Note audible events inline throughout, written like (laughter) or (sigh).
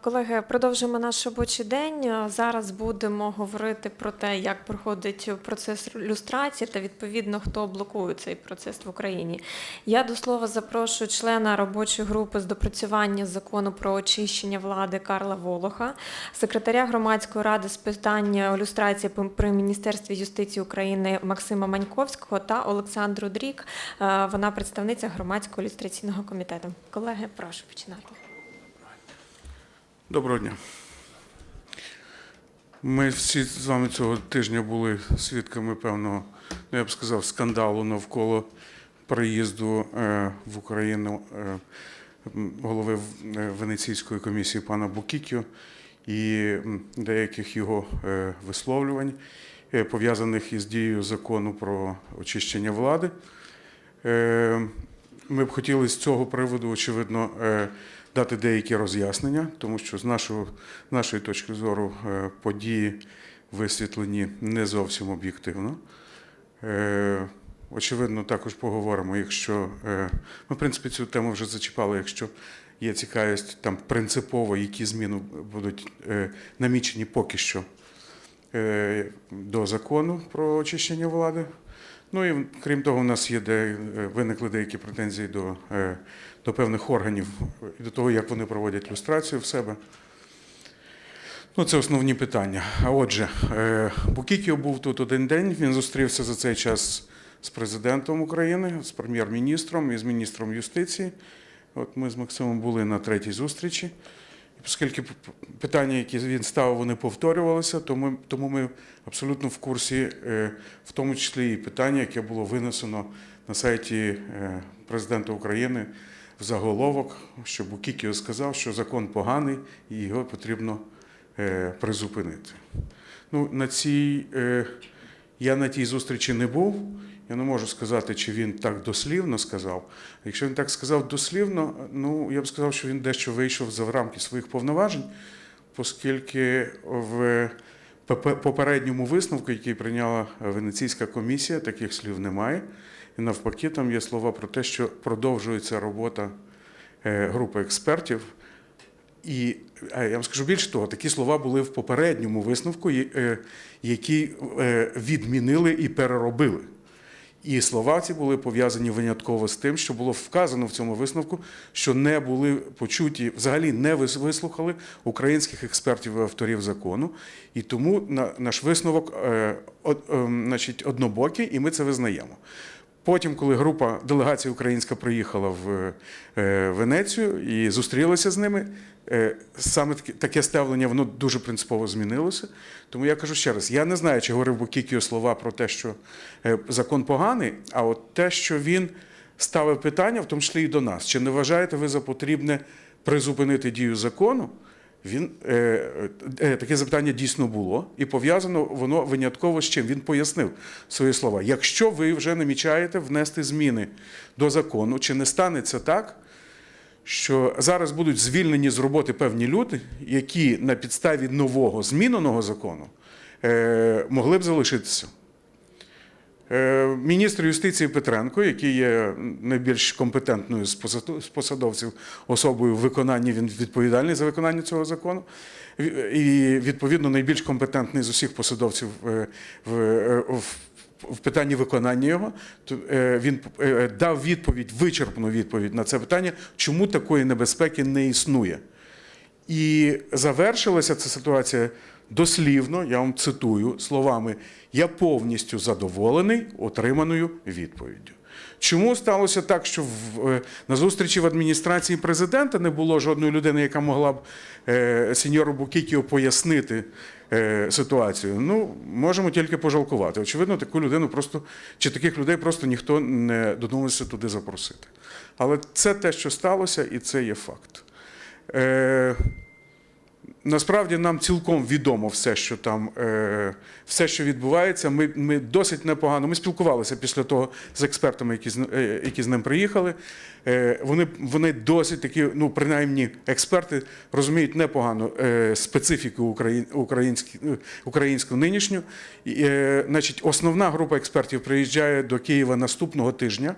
Колеги, продовжуємо наш робочий день. Зараз будемо говорити про те, як проходить процес люстрації та відповідно хто блокує цей процес в Україні. Я до слова запрошую члена робочої групи з допрацювання закону про очищення влади Карла Волоха, секретаря громадської ради з питань люстрації при Міністерстві юстиції України Максима Маньковського та Олександру Дрік. Е, Вона представниця громадського люстраційного комітету. Колеги, прошу починати. Доброго дня. Ми всі з вами цього тижня були свідками певного, ну я б сказав, скандалу навколо приїзду е, в Україну е, голови е, Венеційської комісії пана Букікіо і деяких його висловлювань, пов'язаних із дією закону про очищення влади. Ми б хотіли з цього приводу, очевидно, дати деякі роз'яснення, тому що з нашого, нашої точки зору е, події висвітлені не зовсім об'єктивно. Е, Очевидно, також поговоримо, якщо е, ми, в принципі, цю тему вже зачіпали, якщо є цікавість там принципово, які зміни будуть намічені поки що до закону про очищення влади. Ну і крім того, у нас є де е, виникли деякі претензії до, е, до певних органів і до того, як вони проводять люстрацію в себе. Ну, це основні питання. А отже, е, Букікіо був тут один день. Він зустрівся за цей час з президентом України, з прем'єр-міністром і з міністром юстиції. От ми з Максимом були на третій зустрічі. Оскільки питання, які він ставив, вони повторювалися, тому, тому ми абсолютно в курсі, е, в тому числі і питання, яке було винесено на сайті е, президента України в заголовок, що Букікіо сказав, що закон поганий і його потрібно е, призупинити. Ну, на цій, я на тій зустрічі не був. Я не можу сказати, чи він так дослівно сказав. Якщо він так сказав дослівно, ну я б сказав, що він дещо вийшов за рамки своїх повноважень, оскільки в попе- попередньому висновку, який прийняла Венеційська комісія, таких слів немає. І навпаки, там є слова про те, що продовжується робота е, групи експертів. І я вам скажу більше того, такі слова були в попередньому висновку, е, які е, відмінили і переробили. І слова ці були пов'язані винятково з тим, що було вказано в цьому висновку, що не були почуті, взагалі не вис- вислухали українських експертів і авторів закону. І тому на- наш висновок е, ем, значить, однобокий, і ми це визнаємо. Потім, коли група делегація українська приїхала в е, Венецію і зустрілася з ними, е, саме таке- ставлення воно дуже принципово змінилося. Тому я кажу ще раз: я не знаю, чи говорив Букікіо слова про те, що е, закон поганий, а от те, що він ставив питання, в тому числі і до нас. Чи не вважаєте ви за потрібне призупинити дію закону? Він е, е, таке запитання дійсно було, і пов'язано воно винятково з чим. Він пояснив свої слова. Якщо ви вже намічаєте внести зміни до закону, чи не станеться так, що зараз будуть звільнені з роботи певні люди, які на підставі нового зміненого закону е, могли б залишитися. Е, Міністр юстиції Петренко, який є найбільш компетентною з посадовців особою в виконанні, він відповідальний за виконання цього закону, і відповідно найбільш компетентний з усіх посадовців е, в, е, в, в питанні виконання його, він дав відповідь, вичерпну відповідь на це питання, чому такої небезпеки не існує. І завершилася ця ситуація дослівно, я вам цитую словами: я повністю задоволений отриманою відповіддю. Чому сталося так, що в, е, на зустрічі в адміністрації президента не було жодної людини, яка могла б е, сеньору Букікіо пояснити е, ситуацію? Ну, можемо тільки пожалкувати. Очевидно, таку людину просто чи таких людей просто ніхто не додумався туди запросити. Але це те, що сталося, і це є факт. Е, Насправді нам цілком відомо все, що там, е, все, що відбувається. Ми, ми досить непогано. Ми спілкувалися після того з експертами, які з, е, які з ним приїхали. Е, вони, вони досить такі, ну принаймні, експерти розуміють непогано специфіку україн, українську, українську нинішню. Значить, основна група експертів приїжджає до Києва наступного тижня.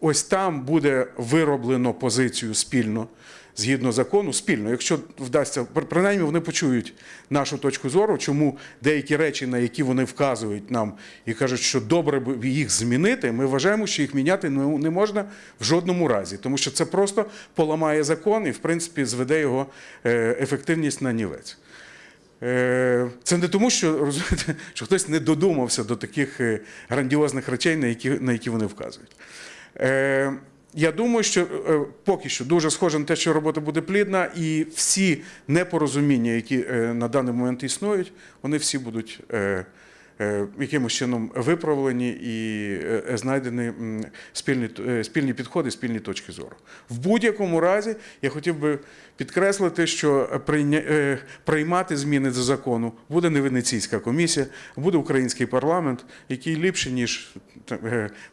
ось там буде вироблено позицію спільно, згідно закону, спільно, якщо вдасться, принаймні вони почують нашу точку зору, чому деякі речі, на які вони вказують нам і кажуть, що добре б їх змінити, ми вважаємо, що їх міняти не можна в жодному разі, тому що це просто поламає закон і, в принципі, зведе його е, ефективність на нівець. Е, Це не тому, що розумієте, (laughs) що хтось не додумався до таких е, грандіозних речей, на які, на які вони вказують. Я думаю, що е, поки що дуже схоже на те, що робота буде плідна, і всі непорозуміння, які е, на даний момент існують, вони всі будуть е, якимось чином виправлені і знайдені спільні, спільні підходи, спільні точки зору. В будь-якому разі я хотів би підкреслити, що приймати зміни до закону буде не Венеційська комісія, буде український парламент, який ліпше, ніж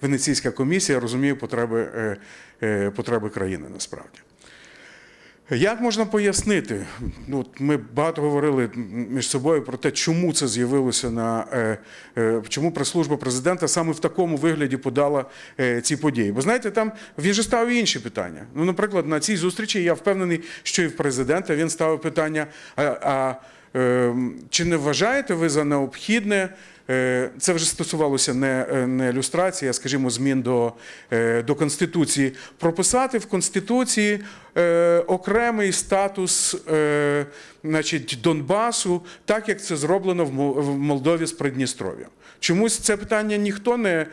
Венеційська комісія, розуміє потреби, е, е, потреби країни насправді. Як можна пояснити? Ну, от ми багато говорили між собою про те, чому це з'явилося на е, е, чому прес-служба президента саме в такому вигляді подала е, ці події. Бо знаєте, там він же ставив інші питання. Ну, наприклад, на цій зустрічі я впевнений, що і в президента він ставив питання: а, а е, чи не вважаєте ви за необхідне? Е, Це вже стосувалося не, е, не люстрації, а скажімо, змін до, е, до Конституції. Прописати в Конституції окремий статус значить, Донбасу, так як це зроблено в Молдові з Придністров'ям. Чомусь це питання ніхто не,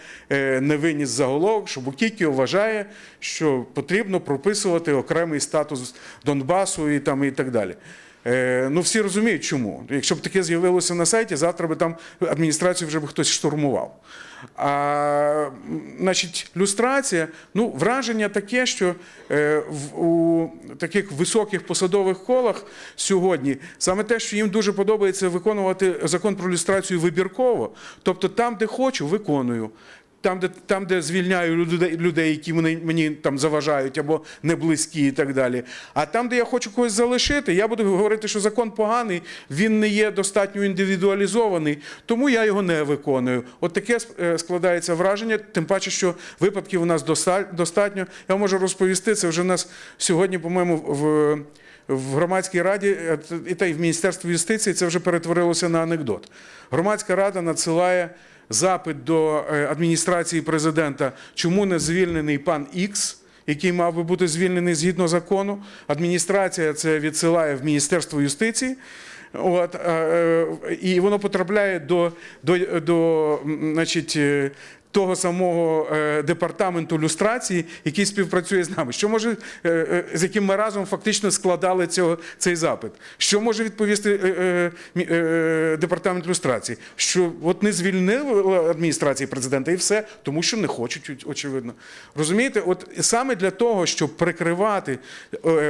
не виніс заголовок, що Букікіо вважає, що потрібно прописувати окремий статус Донбасу і, там, і так далі. Е, Ну, всі розуміють, чому. Якщо б таке з'явилося на сайті, завтра би там адміністрацію вже б хтось штурмував. А значить, люстрація, ну, враження таке, що е, в, у таких високих посадових колах сьогодні саме те, що їм дуже подобається виконувати закон про люстрацію вибірково, тобто там, де хочу, виконую. Там, де, там, де звільняю людей, людей, які мені, мені там заважають або не близькі і так далі. А там, де я хочу когось залишити, я буду говорити, що закон поганий, він не є достатньо індивідуалізований, тому я його не виконую. От таке е, складається враження, тим паче, що випадків у нас достатньо. Я можу розповісти, це вже в нас сьогодні, по-моєму, в. В громадській раді е, і та й в Міністерстві юстиції це вже перетворилося на анекдот. Громадська рада надсилає запит до е, адміністрації президента, чому не звільнений пан Ікс, який мав би бути звільнений згідно закону. Адміністрація це відсилає в Міністерство юстиції. От, е, е, і воно потрапляє до, до, до значить, того самого е, департаменту люстрації, який співпрацює з нами. Що може, е, е, з яким ми разом фактично складали цього, цей запит? Що може відповісти департамент люстрації? Що от не звільнили адміністрації президента і все, тому що не хочуть, очевидно. Розумієте, от саме для того, щоб прикривати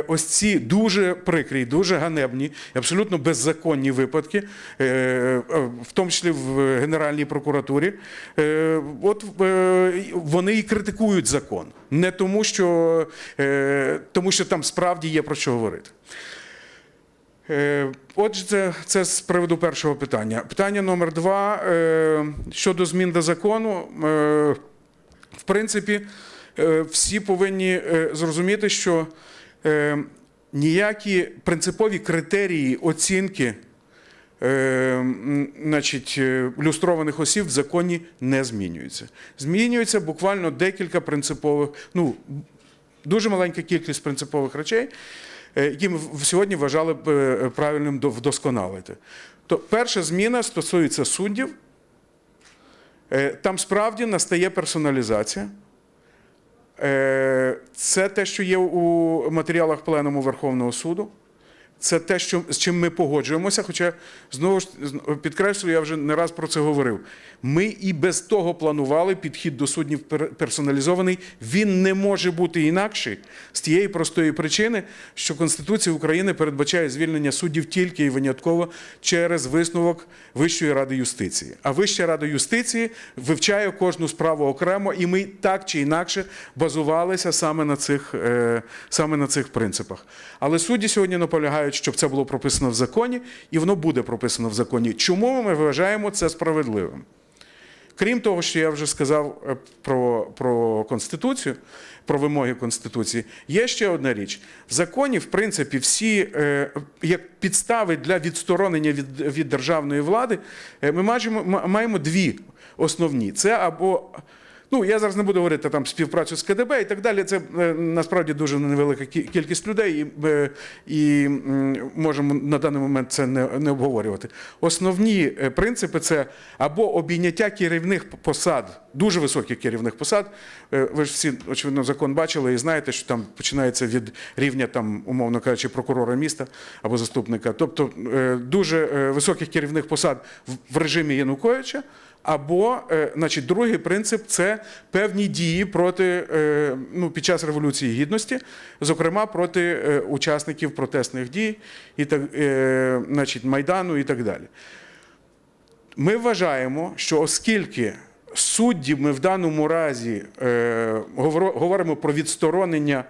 ось ці дуже прикрі, дуже ганебні, абсолютно беззаконні випадки, в тому числі в Генеральній прокуратурі, от е, вони і критикують закон. Не тому, що, е, тому що там справді є про що говорити. Е, Отже, це, це з приводу першого питання. Питання номер два щодо змін до закону. В принципі, всі повинні зрозуміти, що ніякі принципові критерії оцінки значить, е, люстрованих осіб в законі не змінюються. Змінюється буквально декілька принципових, ну, дуже маленька кількість принципових речей, е, які ми сьогодні вважали б е, правильним вдосконалити. То перша зміна стосується суддів. Е, Там справді настає персоналізація. Е, Це те, що є у матеріалах Пленуму Верховного суду. Це те, що, з чим ми погоджуємося. Хоча, знову ж підкреслюю, я вже не раз про це говорив. Ми і без того планували підхід до суддів пер- персоналізований. Він не може бути інакший з тієї простої причини, що Конституція України передбачає звільнення суддів тільки і винятково через висновок Вищої ради юстиції. А Вища рада юстиції вивчає кожну справу окремо, і ми так чи інакше базувалися саме на цих, е, саме на цих принципах. Але судді сьогодні наполягають, щоб це було прописано в законі, і воно буде прописано в законі. Чому ми вважаємо це справедливим? Крім того, що я вже сказав е, про, про Конституцію, про вимоги Конституції, є ще одна річ. В законі, в принципі, всі е, як підстави для відсторонення від, від державної влади, е, ми маємо, маємо дві основні: це або Ну, я зараз не буду говорити там співпрацю з КДБ і так далі. Це е, насправді дуже невелика кількість людей, і, е, і можемо на даний момент це не, не обговорювати. Основні е, принципи це або обійняття керівних посад, дуже високих керівних посад. Ви ж всі очевидно закон бачили і знаєте, що там починається від рівня там, умовно кажучи, прокурора міста або заступника. Тобто дуже високих керівних посад в режимі Януковича. Або, е, значить, другий принцип це певні дії проти е, ну, під час революції гідності, зокрема проти е, учасників протестних дій і так, значить, майдану і так далі. Ми вважаємо, що оскільки судді ми в даному разі говоримо про відсторонення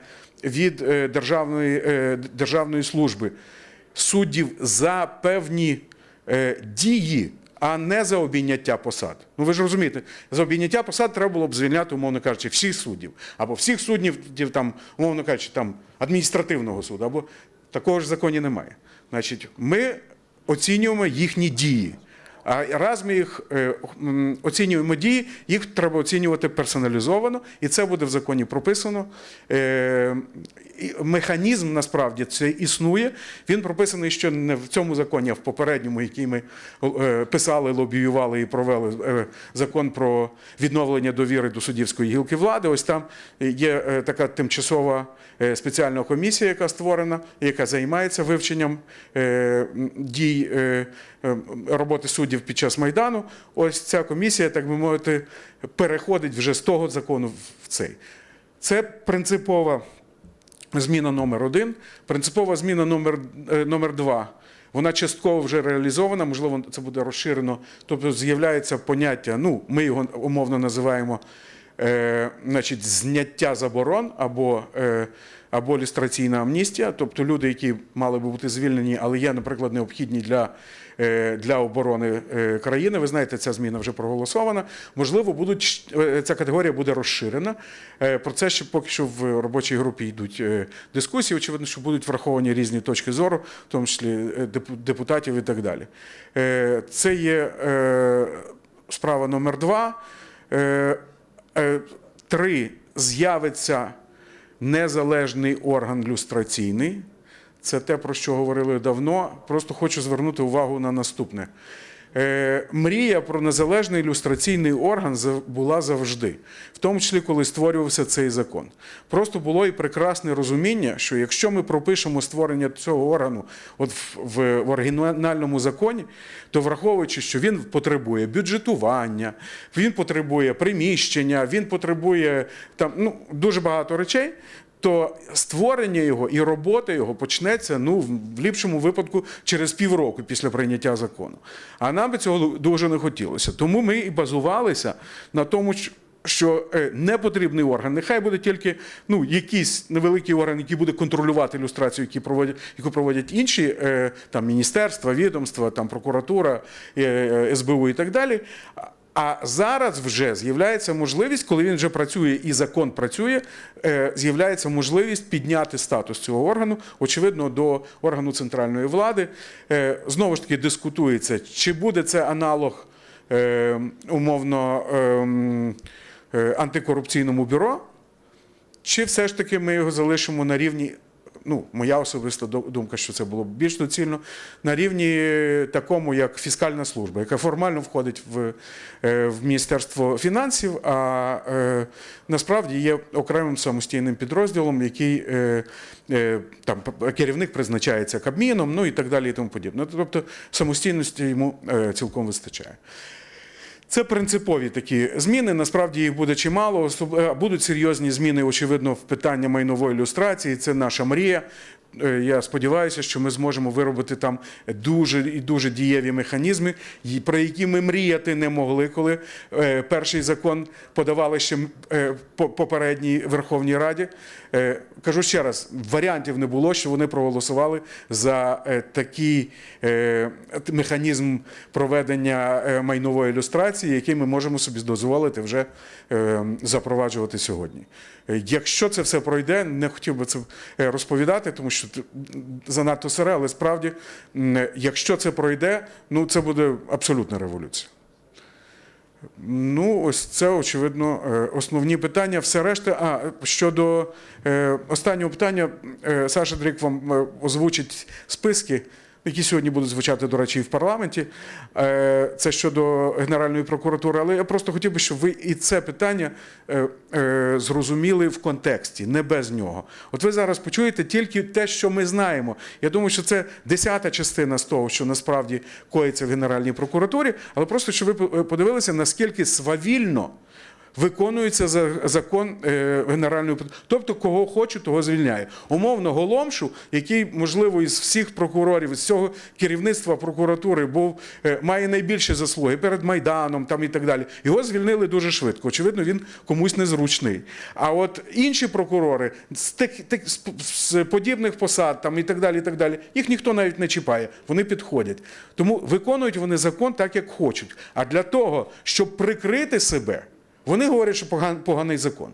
від державної, державної служби суддів за певні дії, а не за обійняття посад. Ну ви ж розумієте, за обійняття посад треба було б звільняти, умовно кажучи, всіх суддів, або всіх суддів, там, умовно кажучи, там, адміністративного суду, або такого ж законі немає. Значить, ми оцінюємо їхні дії. А раз ми їх е, оцінюємо дії, їх треба оцінювати персоналізовано, і це буде в законі прописано. Е, Механізм насправді це існує. Він прописаний ще не в цьому законі, а в попередньому, який ми е, писали, лобіювали і провели закон про відновлення довіри до суддівської гілки влади. Ось там є така тимчасова спеціальна комісія, яка створена, яка займається вивченням дій роботи суддів під час майдану. Ось ця комісія, так би мовити, переходить вже з того закону в цей. Це принципова зміна номер один. Принципова зміна номер, е, номер два. Вона частково вже реалізована, можливо, це буде розширено. Тобто з'являється поняття, ну, ми його умовно називаємо е, значить, зняття заборон або, е, або люстраційна амністія. Тобто люди, які мали би бути звільнені, але є, наприклад, необхідні для, для оборони е, країни. Ви знаєте, ця зміна вже проголосована. Можливо, будуть, е, ця категорія буде розширена. Е, Про це ще поки що в робочій групі йдуть е, дискусії. Очевидно, що будуть враховані різні точки зору, в тому числі е, депутатів і так далі. Е, Це є е, справа номер два. Е, е, Три з'явиться незалежний орган люстраційний. Це те, про що говорили давно. Просто хочу звернути увагу на наступне. Е, Мрія про незалежний ілюстраційний орган була завжди, в тому числі, коли створювався цей закон. Просто було і прекрасне розуміння, що якщо ми пропишемо створення цього органу от в, в, в оригінальному законі, то враховуючи, що він потребує бюджетування, він потребує приміщення, він потребує там ну, дуже багато речей то створення його і робота його почнеться ну в ліпшому випадку через півроку після прийняття закону. А нам би цього дуже не хотілося. Тому ми і базувалися на тому, що. Е, не потрібний орган, нехай буде тільки ну, якийсь невеликий орган, який буде контролювати ілюстрацію, які проводять, яку проводять інші е, там, міністерства, відомства, там, прокуратура, е, СБУ і так далі. А зараз вже з'являється можливість, коли він вже працює і закон працює, е, з'являється можливість підняти статус цього органу, очевидно, до органу центральної влади. Е, Знову ж таки дискутується, чи буде це аналог е, умовно ем, антикорупційному бюро, чи все ж таки ми його залишимо на рівні, ну, моя особиста думка, що це було б більш доцільно, на рівні такому, як фіскальна служба, яка формально входить в, е, в Міністерство фінансів, а е, насправді є окремим самостійним підрозділом, який е, е, там керівник призначається Кабміном, ну і так далі, і тому подібне. Тобто самостійності йому е, цілком вистачає. Це принципові такі зміни. Насправді їх буде чимало. Е, Будуть серйозні зміни, очевидно, в питання майнової ілюстрації. Це наша мрія. е, я сподіваюся, що ми зможемо виробити там дуже і дуже дієві механізми, про які ми мріяти не могли, коли е, перший закон подавали ще по- попередній Верховній Раді. Е, Кажу ще раз, варіантів не було, що вони проголосували за е, такий е, механізм проведення майнової ілюстрації, який ми можемо собі дозволити вже запроваджувати сьогодні. Якщо це все пройде, не хотів би це розповідати, тому що занадто сире, але справді, якщо це пройде, ну це буде абсолютна революція. Ну, ось це очевидно е, основні питання. Все решта. А щодо е, останнього питання, е, Саша Дрік вам озвучить списки, які сьогодні будуть звучати, до речі, і в парламенті. Е, Це щодо Генеральної прокуратури. Але я просто хотів би, щоб ви і це питання е, е, зрозуміли в контексті, не без нього. От ви зараз почуєте тільки те, що ми знаємо. Я думаю, що це десята частина з того, що насправді коїться в Генеральній прокуратурі, але просто щоб ви по- подивилися, наскільки свавільно. Виконується за- закон е, Генеральної. Тобто, кого хоче, того звільняє. Умовно, Голомшу, який, можливо, із всіх прокурорів, із цього керівництва прокуратури був, е, має найбільші заслуги перед Майданом там, і так далі. Його звільнили дуже швидко. Очевидно, він комусь незручний. А от інші прокурори з, тих, тих, з, з подібних посад там, і так далі, і так далі, їх ніхто навіть не чіпає. Вони підходять. Тому виконують вони закон так, як хочуть. А для того, щоб прикрити себе, вони говорять, що поганий закон.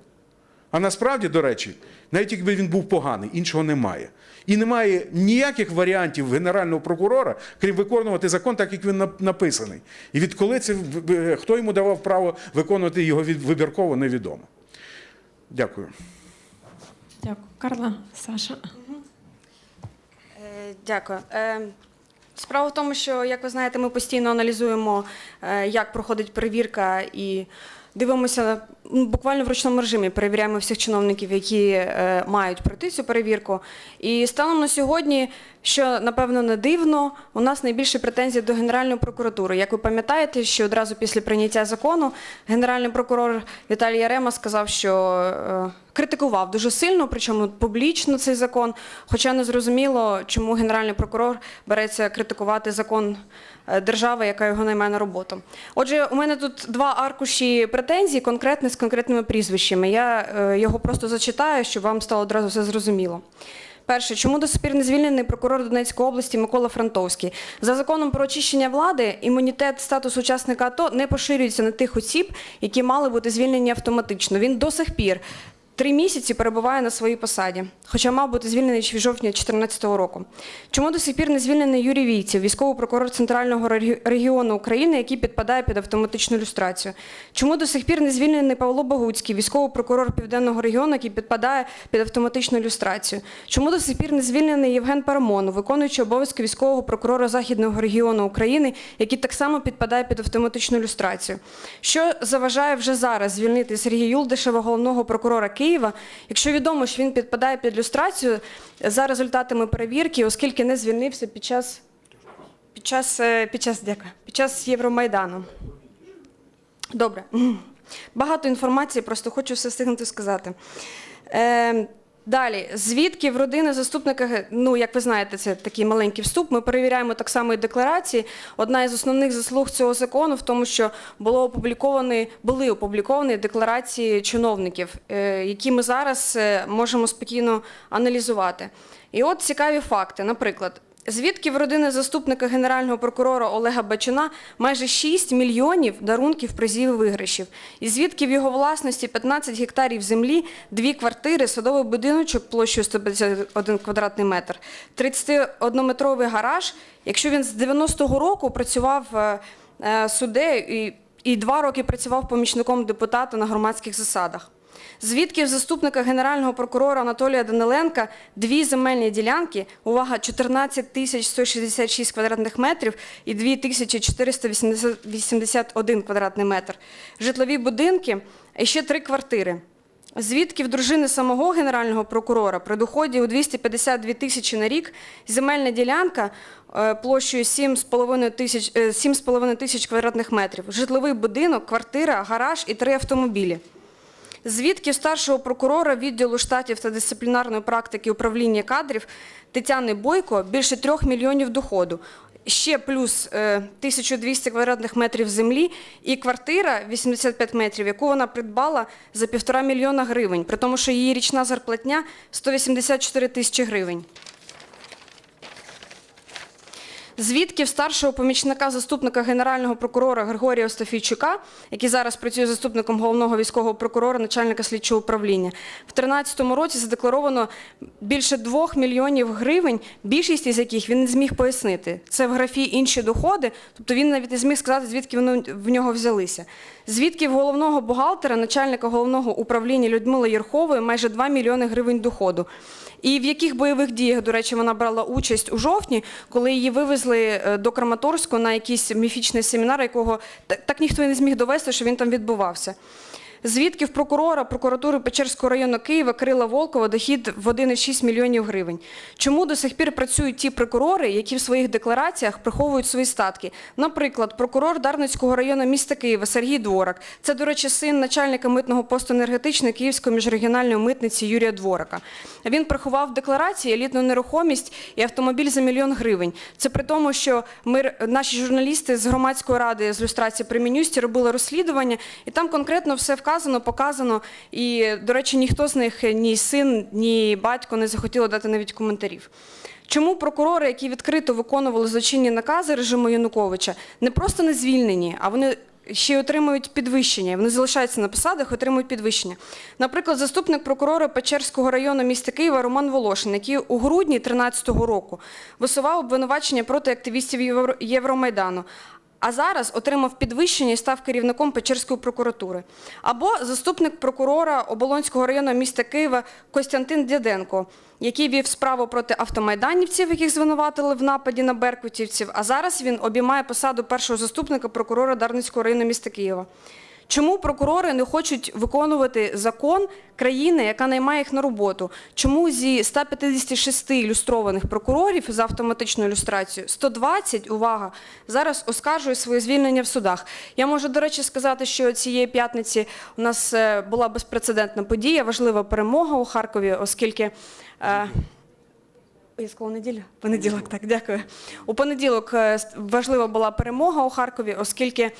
А насправді, до речі, навіть якби він був поганий, іншого немає. І немає ніяких варіантів генерального прокурора, крім виконувати закон так, як він написаний. І відколи це в- в- хто йому давав право виконувати його вибірково, невідомо. Дякую. Дякую. Карла, Саша. Е, Дякую. Е, Справа в тому, що, як ви знаєте, ми постійно аналізуємо, е, як проходить перевірка і дивимося буквально в ручному режимі, перевіряємо всіх чиновників, які е, мають пройти цю перевірку. І станом на сьогодні, що напевно не дивно, у нас найбільше претензій до Генеральної прокуратури. Як ви пам'ятаєте, що одразу після прийняття закону генеральний прокурор Віталій Ярема сказав, що е, критикував дуже сильно, причому публічно цей закон. Хоча не зрозуміло, чому генеральний прокурор береться критикувати закон е, держави, яка його наймає на роботу. Отже, у мене тут два аркуші претензій, конкретні з конкретними прізвищами. Я е, його просто зачитаю, щоб вам стало одразу все зрозуміло. Перше, чому до сих не звільнений прокурор Донецької області Микола Франтовський? За законом про очищення влади імунітет статус учасника АТО не поширюється на тих осіб, які мали бути звільнені автоматично. Він до сих пір три місяці перебуває на своїй посаді, хоча мав бути звільнений ще в жовтні 2014 року. Чому до сих пір не звільнений Юрій Війців, військовий прокурор Центрального регіону України, який підпадає під автоматичну люстрацію? Чому до сих пір не звільнений Павло Богуцький, військовий прокурор Південного регіону, який підпадає під автоматичну люстрацію? Чому до сих пір не звільнений Євген Парамонов, виконуючий обов'язки військового прокурора Західного регіону України, який так само підпадає під автоматичну люстрацію? Що заважає вже зараз звільнити Сергія Юлдишева, головного прокурора Києва, якщо відомо, що він підпадає під люстрацію за результатами перевірки, оскільки не звільнився під час під час, е, під час, дякую, під час Євромайдану. Добре. Багато інформації, просто хочу все встигнути сказати. Е, далі, звідки в родини заступника, ну, як ви знаєте, це такий маленький вступ. Ми перевіряємо так само і декларації. Одна із основних заслуг цього закону в тому, що було опубліковані, були опубліковані декларації чиновників, е, які ми зараз е, можемо спокійно аналізувати. І от цікаві факти. Наприклад, Звідки в родини заступника генерального прокурора Олега Бачина майже 6 мільйонів дарунків призів і виграшів? І звідки в його власності 15 гектарів землі, дві квартири, садовий будиночок площею 151 квадратний метр, 31-метровий гараж, якщо він з 90-го року працював е, е, суддею і, і два роки працював помічником депутата на громадських засадах? Звідки в заступника генерального прокурора Анатолія Даниленка дві земельні ділянки, увага, 14 тисяч 166 квадратних метрів і 2 тисячі 481 квадратний метр, житлові будинки і ще три квартири. Звідки в дружини самого генерального прокурора при доході у 252 тисячі на рік земельна ділянка е, площею 7,5 тисяч, е, 7,5 тисяч квадратних метрів, житловий будинок, квартира, гараж і три автомобілі. Звідки старшого прокурора відділу штатів та дисциплінарної практики управління кадрів Тетяни Бойко більше трьох мільйонів доходу. Ще плюс е, 1200 квадратних метрів землі і квартира 85 метрів, яку вона придбала за півтора мільйона гривень, при тому, що її річна зарплатня 184 тисячі гривень. Звідки в старшого помічника заступника генерального прокурора Григорія Остафійчука, який зараз працює заступником головного військового прокурора, начальника слідчого управління, в 2013 році задекларовано більше 2 мільйонів гривень, більшість із яких він не зміг пояснити. Це в графі інші доходи, тобто він навіть не зміг сказати, звідки вони в нього взялися. Звідки в головного бухгалтера, начальника головного управління Людмили Єрхової майже 2 мільйони гривень доходу. І в яких бойових діях, до речі, вона брала участь у жовтні, коли її вивезли е, до Краматорську на якийсь міфічний семінар, якого так, ніхто і не зміг довести, що він там відбувався. Звідки в прокурора прокуратури Печерського району Києва Кирила Волкова дохід в 1,6 мільйонів гривень? Чому до сих пір працюють ті прокурори, які в своїх деклараціях приховують свої статки? Наприклад, прокурор Дарницького району міста Києва Сергій Дворак. Це, до речі, син начальника митного посту енергетичної Київської міжрегіональної митниці Юрія Дворака. Він приховав декларації елітну нерухомість і автомобіль за мільйон гривень. Це при тому, що ми наші журналісти з громадської ради з люстрації при Мінюсті робили розслідування, і там конкретно все вказано, показано. І, до речі, ніхто з них, ні син, ні батько не захотіли дати навіть коментарів. Чому прокурори, які відкрито виконували злочинні накази режиму Януковича, не просто не звільнені, а вони ще й отримують підвищення. Вони залишаються на посадах, отримують підвищення. Наприклад, заступник прокурора Печерського району міста Києва Роман Волошин, який у грудні 2013 року висував обвинувачення проти активістів Євромайдану. А зараз отримав підвищення і став керівником Печерської прокуратури. Або заступник прокурора Оболонського району міста Києва Костянтин Дяденко, який вів справу проти автомайданівців, яких звинуватили в нападі на беркутівців. А зараз він обіймає посаду першого заступника прокурора Дарницького району міста Києва. Чому прокурори не хочуть виконувати закон країни, яка наймає їх на роботу? Чому зі 156 ілюстрованих прокурорів за автоматичною ілюстрацією 120, увага, зараз оскаржує своє звільнення в судах? Я можу, до речі, сказати, що цієї п'ятниці у нас е, була безпрецедентна подія, важлива перемога у Харкові, оскільки. е, я сказала неділя? Понеділок, так, дякую. У понеділок е, важлива була перемога у Харкові, оскільки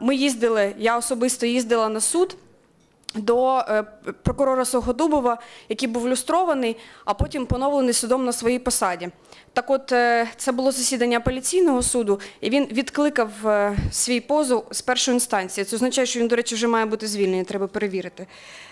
ми їздили, я особисто їздила на суд до е, прокурора Суходубова, який був люстрований, а потім поновлений судом на своїй посаді. Так от, е, це було засідання апеляційного суду, і він відкликав е, свій позов з першої інстанції. Це означає, що він, до речі, вже має бути звільнений, треба перевірити.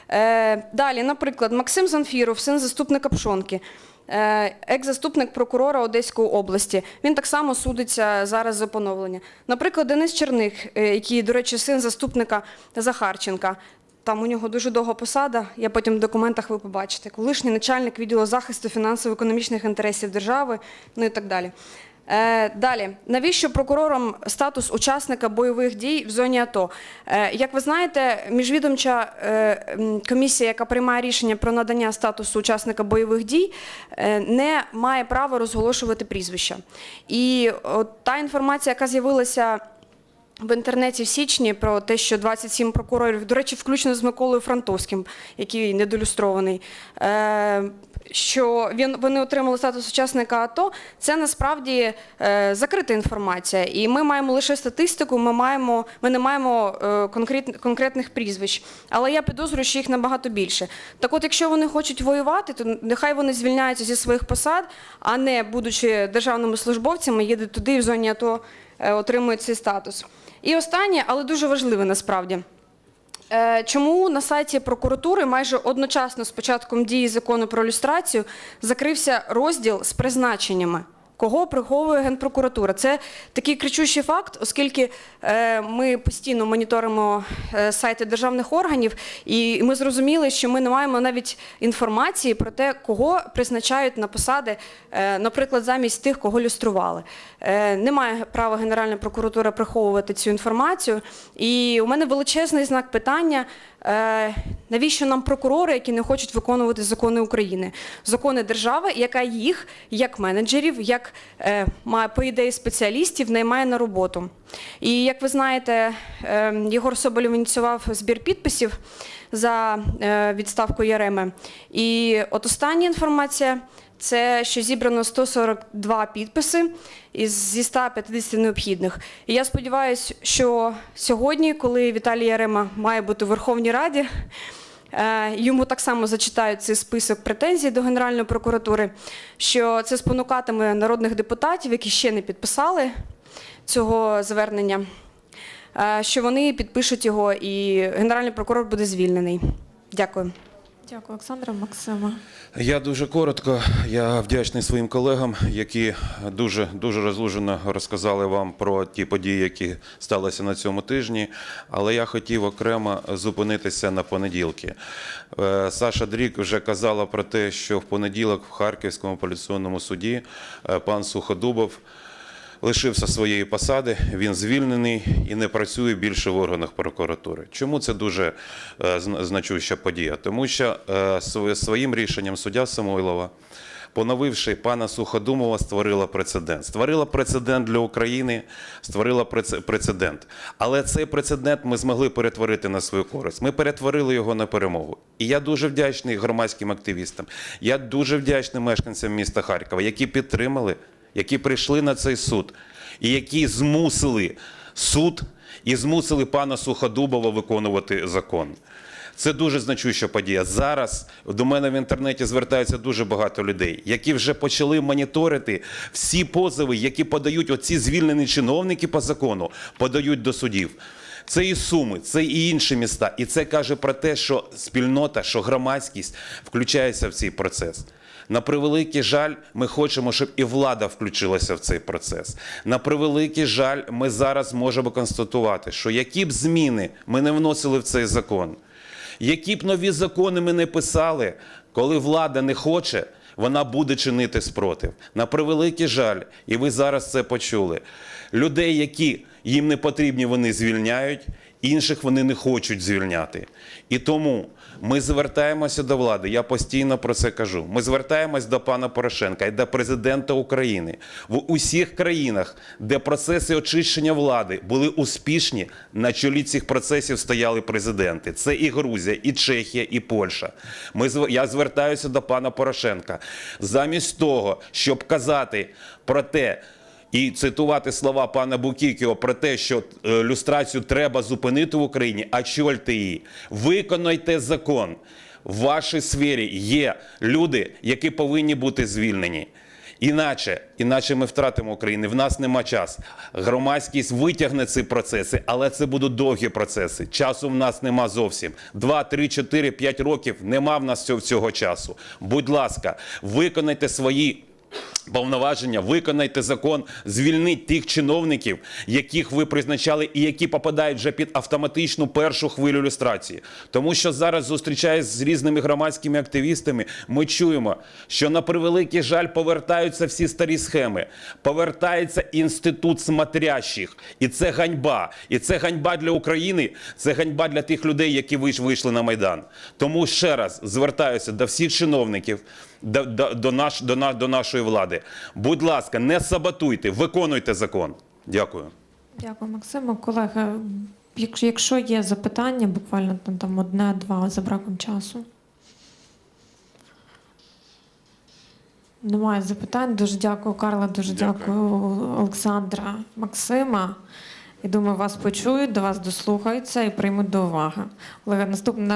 Е, Далі, наприклад, Максим Занфіров, син заступника Пшонки. Е, Екс-заступник прокурора Одеської області. Він так само судиться зараз за поновлення. Наприклад, Денис Черних, е, який, до речі, син заступника Захарченка. Там у нього дуже довга посада. Я потім в документах ви побачите. Колишній начальник відділу захисту фінансово-економічних інтересів держави, ну і так далі. Е, далі, навіщо прокурорам статус учасника бойових дій в зоні АТО? Е, як ви знаєте, міжвідомча е, комісія, яка приймає рішення про надання статусу учасника бойових дій, не має права розголошувати прізвища. І от та інформація, яка з'явилася в інтернеті в січні про те, що 27 прокурорів, до речі, включно з Миколою Франтовським, який недолюстрований, е, що він, вони отримали статус учасника АТО, це насправді е, закрита інформація. І ми маємо лише статистику, ми, маємо, ми не маємо е, конкрет, конкретних прізвищ. Але я підозрюю, що їх набагато більше. Так от, якщо вони хочуть воювати, то нехай вони звільняються зі своїх посад, а не будучи державними службовцями, їдуть туди і в зоні АТО отримують цей статус. І останнє, але дуже важливе насправді. Е, Чому на сайті прокуратури майже одночасно з початком дії закону про люстрацію закрився розділ з призначеннями? Кого приховує Генпрокуратура? Це такий кричущий факт, оскільки е, ми постійно моніторимо е, сайти державних органів, і ми зрозуміли, що ми не маємо навіть інформації про те, кого призначають на посади, е, наприклад, замість тих, кого люстрували. Немає права Генеральна прокуратура приховувати цю інформацію. І у мене величезний знак питання. Навіщо нам прокурори, які не хочуть виконувати закони України, закони держави, яка їх, як менеджерів, як е, має по ідеї спеціалістів, наймає на роботу? І як ви знаєте, е, Єгор Соболєв ініціював збір підписів за е, відставку Яреми. І от остання інформація це що зібрано 142 підписи із зі 150 необхідних. І я сподіваюся, що сьогодні, коли Віталій Ярема має бути в Верховній Раді, е, йому так само зачитають цей список претензій до Генеральної прокуратури, що це спонукатиме народних депутатів, які ще не підписали цього звернення, е, що вони підпишуть його, і генеральний прокурор буде звільнений. Дякую. Дякую, Олександра Максима. Я дуже коротко. Я вдячний своїм колегам, які дуже дуже розлужено розказали вам про ті події, які сталися на цьому тижні. Але я хотів окремо зупинитися на понеділки. Е, Саша Дрік вже казала про те, що в понеділок в Харківському апеляційному суді е, пан Суходубов лишився своєї посади, він звільнений і не працює більше в органах прокуратури. Чому це дуже е, значуща подія? Тому що е, своїм рішенням суддя Самойлова, поновивши пана Суходумова, створила прецедент. Створила прецедент для України, створила прецедент. Але цей прецедент ми змогли перетворити на свою користь. Ми перетворили його на перемогу. І я дуже вдячний громадським активістам. Я дуже вдячний мешканцям міста Харкова, які підтримали які прийшли на цей суд, і які змусили суд і змусили пана Суходубова виконувати закон. Це дуже значуща подія. Зараз до мене в інтернеті звертаються дуже багато людей, які вже почали моніторити всі позови, які подають оці звільнені чиновники по закону, подають до судів. Це і Суми, це і інші міста. І це каже про те, що спільнота, що громадськість включається в цей процес. На превеликий жаль, ми хочемо, щоб і влада включилася в цей процес. На превеликий жаль, ми зараз можемо констатувати, що які б зміни ми не вносили в цей закон, які б нові закони ми не писали, коли влада не хоче, вона буде чинити спротив. На превеликий жаль, і ви зараз це почули. Людей, які їм не потрібні, вони звільняють, інших вони не хочуть звільняти. І тому ми звертаємося до влади. Я постійно про це кажу. Ми звертаємось до пана Порошенка і до президента України в усіх країнах, де процеси очищення влади були успішні. На чолі цих процесів стояли президенти. Це і Грузія, і Чехія, і Польща. Ми я звертаюся до пана Порошенка. Замість того, щоб казати про те. І цитувати слова пана Букікіо про те, що е, люстрацію треба зупинити в Україні, а чольте її. Виконайте закон. В вашій сфері є люди, які повинні бути звільнені. Іначе, іначе ми втратимо Україну. В нас нема часу. Громадськість витягне ці процеси, але це будуть довгі процеси. Часу в нас нема зовсім. Два, три, чотири, п'ять років нема в нас цього, цього часу. Будь ласка, виконайте свої повноваження, виконайте закон, звільніть тих чиновників, яких ви призначали і які попадають вже під автоматичну першу хвилю люстрації. Тому що зараз зустрічаюсь з різними громадськими активістами, ми чуємо, що на превеликий жаль повертаються всі старі схеми, повертається інститут смотрящих, і це ганьба. І це ганьба для України, це ганьба для тих людей, які вийшли на майдан. Тому ще раз звертаюся до всіх чиновників до, до, до, наш, до, до нашої влади. Будь ласка, не саботуйте, виконуйте закон. Дякую. Дякую, Максима. Колеги, якщо, є запитання, буквально там, там одне-два за браком часу. Немає запитань. Дуже дякую, Карла. Дуже Дякую. дякую, Олександра, Максима. І думаю, вас почують, до вас дослухаються і приймуть до уваги. Олега, наступна